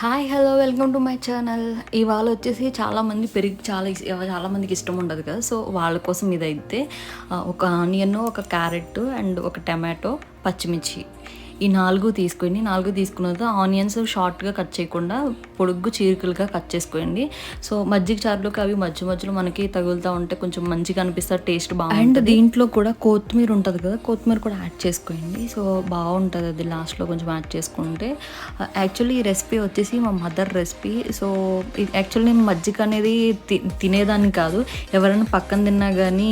Hi hello welcome to my channel ఇవాళ వచ్చేసి చాలామంది పెరిగి చాలా చాలామందికి ఇష్టం ఉండదు కదా. సో వాళ్ళ కోసం ఇదైతే ఒక ఆనియన్ ఒక క్యారెట్ అండ్ ఒక టమాటో పచ్చిమిర్చి. ఈ నాలుగు తీసుకోండి నాలుగు తీసుకున్న తర్వాత ఆనియన్స్ షార్ట్గా కట్ చేయకుండా పొడుగ్గు చీరికలుగా కట్ చేసుకోండి సో మజ్జిగ చారులోకి అవి మధ్య మధ్యలో మనకి తగులుతూ ఉంటే కొంచెం మంచిగా అనిపిస్తుంది టేస్ట్ బాగుంటుంది. అండ్ దీంట్లో కూడా కొత్తిమీర ఉంటుంది కదా కొత్తిమీర కూడా యాడ్ చేసుకోండి సో బాగుంటుంది అది లాస్ట్లో కొంచెం యాడ్ చేసుకుంటే. యాక్చువల్లీ ఈ రెసిపీ వచ్చేసి మా మదర్ రెసిపీ. సో యాక్చువల్లీ నేను మజ్జిగ అనేది తినేదాన్ని కాదు. ఎవరైనా పక్కన తిన్నా కానీ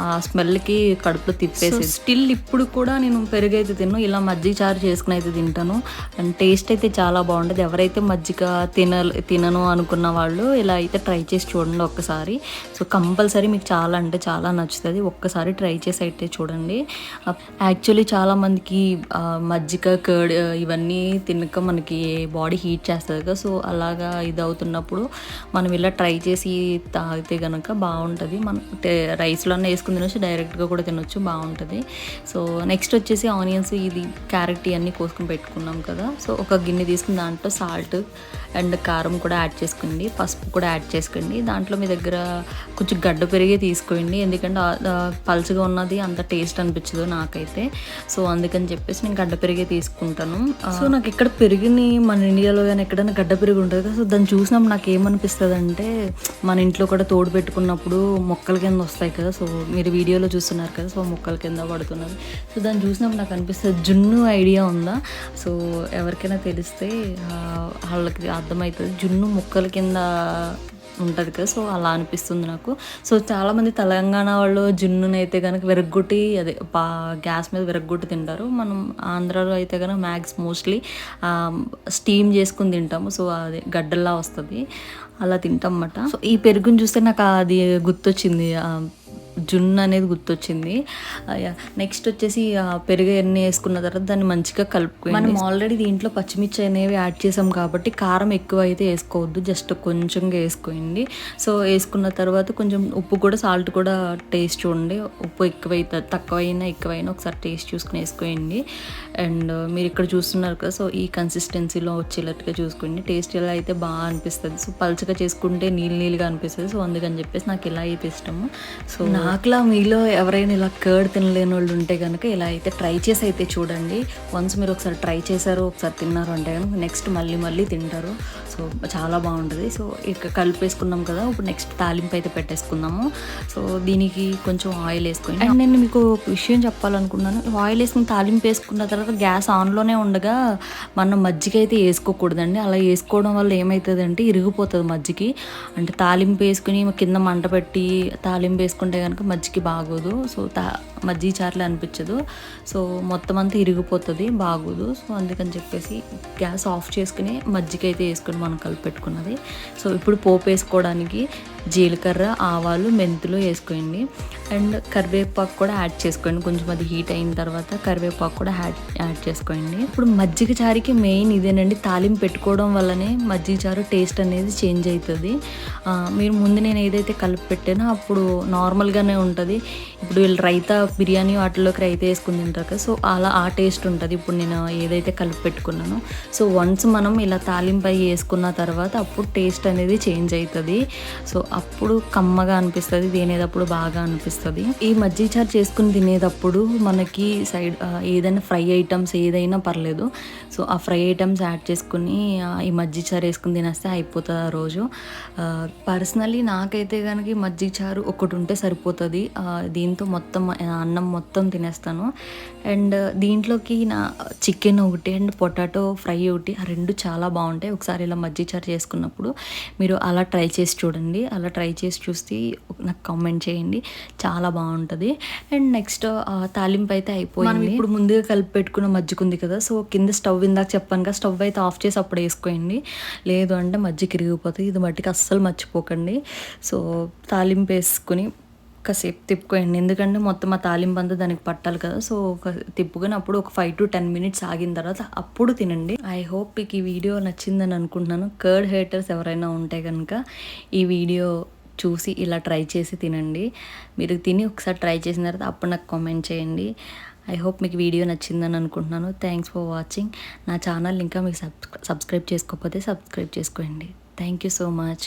ఆ స్మెల్కి కడుపులో తిప్పేసి స్టిల్ ఇప్పుడు కూడా నేను పెరుగు అయితే తిన్నాను ఇలా మజ్జిగ చారు చేసుకుని అయితే తింటాను. అండ్ టేస్ట్ అయితే చాలా బాగుంటుంది. ఎవరైతే మజ్జిగ తిన తినను అనుకున్న వాళ్ళు ఇలా అయితే ట్రై చేసి చూడండి ఒక్కసారి. సో కంపల్సరీ మీకు చాలా అంటే చాలా నచ్చుతుంది. ఒక్కసారి ట్రై చేసి అయితే చూడండి. యాక్చువల్లీ చాలామందికి మజ్జిగ కర్డ్ ఇవన్నీ తినక మనకి బాడీ హీట్ చేస్తుంది కదా. సో అలాగా ఇది అవుతున్నప్పుడు మనం ఇలా ట్రై చేసి తాగితే కనుక బాగుంటుంది. మనం రైస్లోనే వేసుకుని తినొచ్చు. డైరెక్ట్గా కూడా తినొచ్చు. బాగుంటుంది. సో నెక్స్ట్ వచ్చేసి ఆనియన్స్ ఇది. క్యారెట్ ఇవన్నీ కోసుకుని పెట్టుకున్నాం కదా. సో ఒక గిన్నె తీసుకుని దాంట్లో సాల్ట్ అండ్ కారం కూడా యాడ్ చేసుకోండి పసుపు కూడా యాడ్ చేసుకోండి. దాంట్లో మీ దగ్గర కొంచెం గడ్డ పెరిగే తీసుకోండి. ఎందుకంటే పలుచగా ఉన్నది అంత టేస్ట్ అనిపించదు నాకైతే. సో అందుకని చెప్పేసి నేను గడ్డ పెరిగే తీసుకుంటాను. సో నాకు ఇక్కడ పెరిగిని మన ఇండియాలో కానీ ఎక్కడైనా గడ్డ పెరిగి ఉంటుంది కదా. సో దాన్ని చూసినప్పుడు నాకు ఏమనిపిస్తుంది అంటే మన ఇంట్లో కూడా తోడు పెట్టుకున్నప్పుడు మొక్కల కింద వస్తాయి కదా. సో మీరు వీడియోలో చూస్తున్నారు కదా. సో మొక్కల కింద పడుతున్నది. సో దాన్ని చూసినప్పుడు నాకు అనిపిస్తుంది జున్ను ఐడియా ఉందా? సో ఎవరికైనా తెలిస్తే వాళ్ళకి అర్థమవుతుంది. జున్ను ముక్కల కింద ఉంటుంది కదా సో అలా అనిపిస్తుంది నాకు. సో చాలామంది తెలంగాణ వాళ్ళు జున్నునైతే కనుక విరగ్గొట్టి అదే పా గ్యాస్ మీద విరగ్గొట్టి తింటారు. మనం ఆంధ్రాలో అయితే కనుక మ్యాక్స్ మోస్ట్లీ స్టీమ్ చేసుకుని తింటాము. సో అది గడ్డల్లా వస్తుంది. అలా తింటాం అన్నమాట. సో ఈ పెరుగుని చూస్తే నాకు అది గుర్తొచ్చింది. ఆ, జున్ను అనేది గుర్తొచ్చింది. నెక్స్ట్ వచ్చేసి పెరుగు ఎన్ని వేసుకున్న తర్వాత దాన్ని మంచిగా కలుపుకొని మనం ఆల్రెడీ దీంట్లో పచ్చిమిర్చి అనేవి యాడ్ చేసాం కాబట్టి కారం ఎక్కువ అయితే వేసుకోవద్దు. జస్ట్ కొంచెంగా వేసుకోండి. సో వేసుకున్న తర్వాత కొంచెం ఉప్పు కూడా సాల్ట్ కూడా టేస్ట్ చూడండి. ఉప్పు ఎక్కువైతే తక్కువైనా ఎక్కువైనా ఒకసారి టేస్ట్ చూసుకుని వేసుకోండి. అండ్ మీరు ఇక్కడ చూస్తున్నారు కదా సో ఈ కన్సిస్టెన్సీలో వచ్చేటట్టుగా చూసుకోండి. టేస్ట్ ఎలా అయితే బాగా అనిపిస్తుంది. సో పల్చగా చేసుకుంటే నీళ్ళు నీళ్ళుగా అనిపిస్తుంది. సో అందుకని చెప్పేసి నాకు ఇలా అయితే ఇష్టము. సో నాకులా మీలో ఎవరైనా ఇలా కర్డ్ తినలేని వాళ్ళు ఉంటే కనుక ఇలా అయితే ట్రై చేసి అయితే చూడండి. వన్స్ మీరు ఒకసారి ట్రై చేశారు ఒకసారి తిన్నారు అంటే కనుక నెక్స్ట్ మళ్ళీ మళ్ళీ తింటారు. సో చాలా బాగుంటుంది. సో ఇక కలిపేసుకున్నాం కదా ఇప్పుడు నెక్స్ట్ తాలింపు అయితే పెట్టేసుకుందాము. సో దీనికి కొంచెం ఆయిల్ వేసుకోండి అండ్ నేను మీకు ఒక విషయం చెప్పాలనుకున్నాను ఆయిల్ వేసుకుని తాలింపు వేసుకున్న తర్వాత గ్యాస్ ఆన్లోనే ఉండగా మనం మజ్జిగ అయితే వేసుకోకూడదండి. అలా వేసుకోవడం వల్ల ఏమవుతుంది అంటే ఇరిగిపోతుంది మజ్జికి అంటే తాలింపు వేసుకుని కింద మంట పెట్టి తాలింపు వేసుకుంటే కనుక మజ్జికి బాగోదు. సో తా మజ్జిగ చారులు అనిపించదు. సో మొత్తం అంతా ఇరిగిపోతుంది బాగోదు. సో అందుకని చెప్పేసి గ్యాస్ ఆఫ్ చేసుకుని మజ్జిగ అయితే వేసుకుని మనం కలిపి పెట్టుకున్నది సో ఇప్పుడు పోపు వేసుకోవడానికి జీలకర్ర ఆవాలు మెంతులు వేసుకోండి. అండ్ కరివేపాకు కూడా యాడ్ చేసుకోండి. కొంచెం అది హీట్ అయిన తర్వాత కరివేపాకు కూడా యాడ్ యాడ్ చేసుకోండి. ఇప్పుడు మజ్జిగ చారుకి మెయిన్ ఇదేనండి. తాలింపు పెట్టుకోవడం వల్లనే మజ్జిగ చారు టేస్ట్ అనేది చేంజ్ అవుతుంది. మీరు ముందు నేను ఏదైతే కలిపి పెట్టానో అప్పుడు నార్మల్గానే ఉంటుంది. ఇప్పుడు వీళ్ళు రైతా బిర్యానీ వాటిలోకి రైతా వేసుకుని తింటారు కదా. సో అలా ఆ టేస్ట్ ఉంటుంది. ఇప్పుడు నేను ఏదైతే కలిపి పెట్టుకున్నానో. సో వన్స్ మనం ఇలా తాలింపు వేసుకున్న తర్వాత అప్పుడు టేస్ట్ అనేది చేంజ్ అవుతుంది. సో అప్పుడు కమ్మగా అనిపిస్తుంది తినేటప్పుడు బాగా అనిపిస్తుంది. ఈ మజ్జిగ చారు చేసుకుని తినేటప్పుడు మనకి సైడ్ ఏదైనా ఫ్రై ఐటమ్స్ ఏదైనా పర్లేదు. సో ఆ ఫ్రై ఐటమ్స్ యాడ్ చేసుకుని ఈ మజ్జి చారు వేసుకుని తినేస్తే అయిపోతుంది ఆ రోజు. పర్సనలీ నాకైతే కనుక ఈ మజ్జిగ చారు ఒకటి ఉంటే సరిపోతుంది. దీంతో మొత్తం అన్నం మొత్తం తినేస్తాను. అండ్ దీంట్లోకి నా చికెన్ ఒకటి అండ్ పొటాటో ఫ్రై ఒకటి ఆ రెండు చాలా బాగుంటాయి. ఒకసారి ఇలా మజ్జిగ చారు చేసుకున్నప్పుడు మీరు అలా ట్రై చేసి చూడండి. అలా ట్రై చేసి చూస్తే నాకు కామెంట్ చేయండి. చాలా బాగుంటుంది. అండ్ నెక్స్ట్ తాలింపు అయితే అయిపోయింది. ఇప్పుడు ముందుగా కలిపి పెట్టుకున్న మజ్జిగ ఉంది కదా సో కింద స్టవ్ ఇందాక చెప్పాను కదా స్టవ్ అయితే ఆఫ్ చేసి అప్పుడు వేసుకోండి. లేదు అంటే మజ్జిగ ఇరిగిపోతుంది. ఇది మట్టికి అస్సలు మర్చిపోకండి. సో తాలింపు వేసుకుని కాసేపు తిప్పుకోండి ఎందుకంటే మొత్తం ఆ తాలింపు అంతా దానికి పట్టాలి కదా. సో ఒక తిప్పుకొని అప్పుడు ఒక ఫైవ్ టు టెన్ మినిట్స్ ఆగిన తర్వాత అప్పుడు తినండి. ఐ హోప్ మీకు ఈ వీడియో నచ్చిందని అనుకుంటున్నాను. కర్డ్ హేటర్స్ ఎవరైనా ఉంటే కనుక ఈ వీడియో చూసి ఇలా ట్రై చేసి తినండి. మీరు తిని ఒకసారి ట్రై చేసిన తర్వాత అప్పుడు నాకు కామెంట్ చేయండి. ఐ హోప్ మీకు వీడియో నచ్చిందని అనుకుంటున్నాను. థ్యాంక్స్ ఫర్ వాచింగ్ నా ఛానల్ ఇంకా మీకు సబ్ సబ్స్క్రైబ్ చేసుకోకపోతే సబ్స్క్రైబ్ చేసుకోండి. Thank you so much